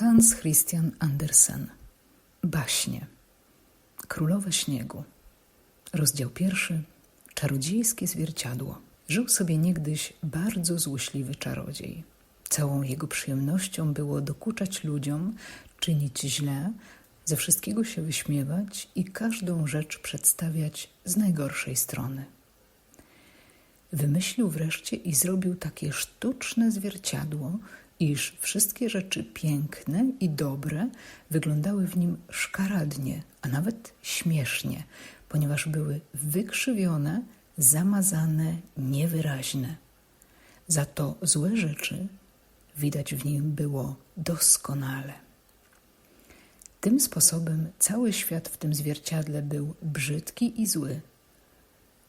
Hans Christian Andersen. Baśnie. Królowe Śniegu. Rozdział pierwszy. Czarodziejskie zwierciadło. Żył sobie niegdyś bardzo złośliwy czarodziej. Całą jego przyjemnością było dokuczać ludziom, czynić źle, ze wszystkiego się wyśmiewać i każdą rzecz przedstawiać z najgorszej strony. Wymyślił wreszcie i zrobił takie sztuczne zwierciadło, iż wszystkie rzeczy piękne i dobre wyglądały w nim szkaradnie, a nawet śmiesznie, ponieważ były wykrzywione, zamazane, niewyraźne. Za to złe rzeczy widać w nim było doskonale. Tym sposobem cały świat w tym zwierciadle był brzydki i zły,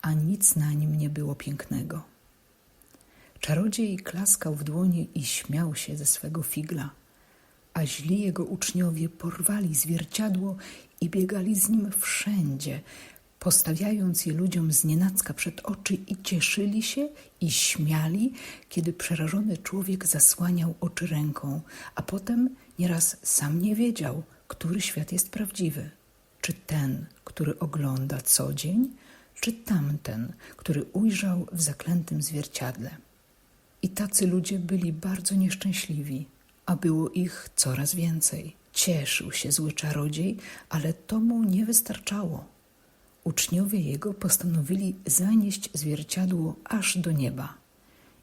a nic na nim nie było pięknego. Czarodziej klaskał w dłonie i śmiał się ze swego figla, a źli jego uczniowie porwali zwierciadło i biegali z nim wszędzie, postawiając je ludziom znienacka przed oczy i cieszyli się i śmiali, kiedy przerażony człowiek zasłaniał oczy ręką, a potem nieraz sam nie wiedział, który świat jest prawdziwy. Czy ten, który ogląda co dzień, czy tamten, który ujrzał w zaklętym zwierciadle. I tacy ludzie byli bardzo nieszczęśliwi, a było ich coraz więcej. Cieszył się zły czarodziej, ale to mu nie wystarczało. Uczniowie jego postanowili zanieść zwierciadło aż do nieba.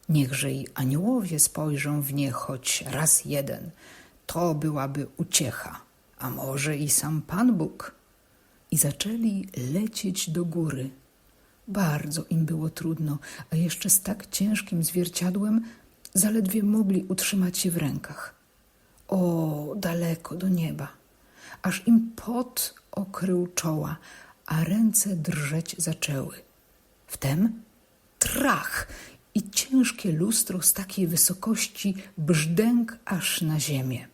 Niechże i aniołowie spojrzą w nie choć raz jeden. To byłaby uciecha, a może i sam Pan Bóg. I zaczęli lecieć do góry, bardzo im było trudno, a jeszcze z tak ciężkim zwierciadłem zaledwie mogli utrzymać się w rękach. O, daleko do nieba, aż im pot okrył czoła, a ręce drżeć zaczęły. Wtem trach i ciężkie lustro z takiej wysokości brzdęk aż na ziemię.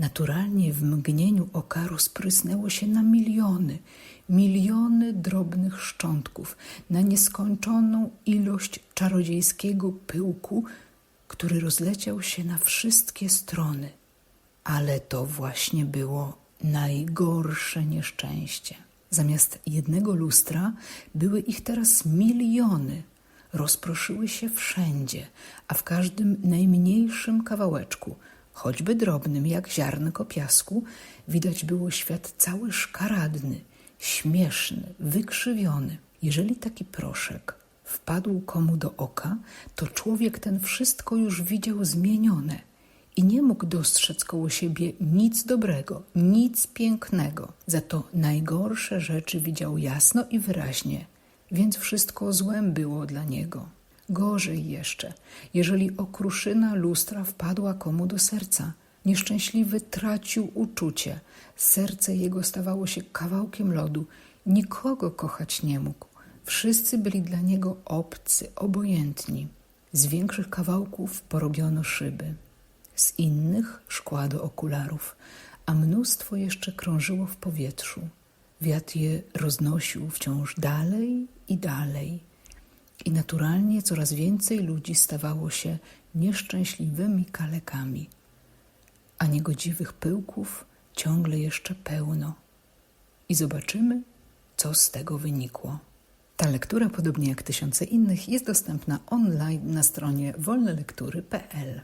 Naturalnie w mgnieniu oka rozprysnęło się na miliony, miliony drobnych szczątków, na nieskończoną ilość czarodziejskiego pyłku, który rozleciał się na wszystkie strony. Ale to właśnie było najgorsze nieszczęście. Zamiast jednego lustra były ich teraz miliony. Rozproszyły się wszędzie, a w każdym najmniejszym kawałeczku – choćby drobnym jak ziarnko piasku, widać było świat cały szkaradny, śmieszny, wykrzywiony. Jeżeli taki proszek wpadł komu do oka, to człowiek ten wszystko już widział zmienione i nie mógł dostrzec koło siebie nic dobrego, nic pięknego. Za to najgorsze rzeczy widział jasno i wyraźnie, więc wszystko złem było dla niego. Gorzej jeszcze, jeżeli okruszyna lustra wpadła komu do serca. Nieszczęśliwy tracił uczucie. Serce jego stawało się kawałkiem lodu. Nikogo kochać nie mógł. Wszyscy byli dla niego obcy, obojętni. Z większych kawałków porobiono szyby, z innych szkła do okularów, a mnóstwo jeszcze krążyło w powietrzu. Wiatr je roznosił wciąż dalej i dalej i naturalnie coraz więcej ludzi stawało się nieszczęśliwymi kalekami, a niegodziwych pyłków ciągle jeszcze pełno. I zobaczymy, co z tego wynikło. Ta lektura, podobnie jak tysiące innych, jest dostępna online na stronie wolnelektury.pl.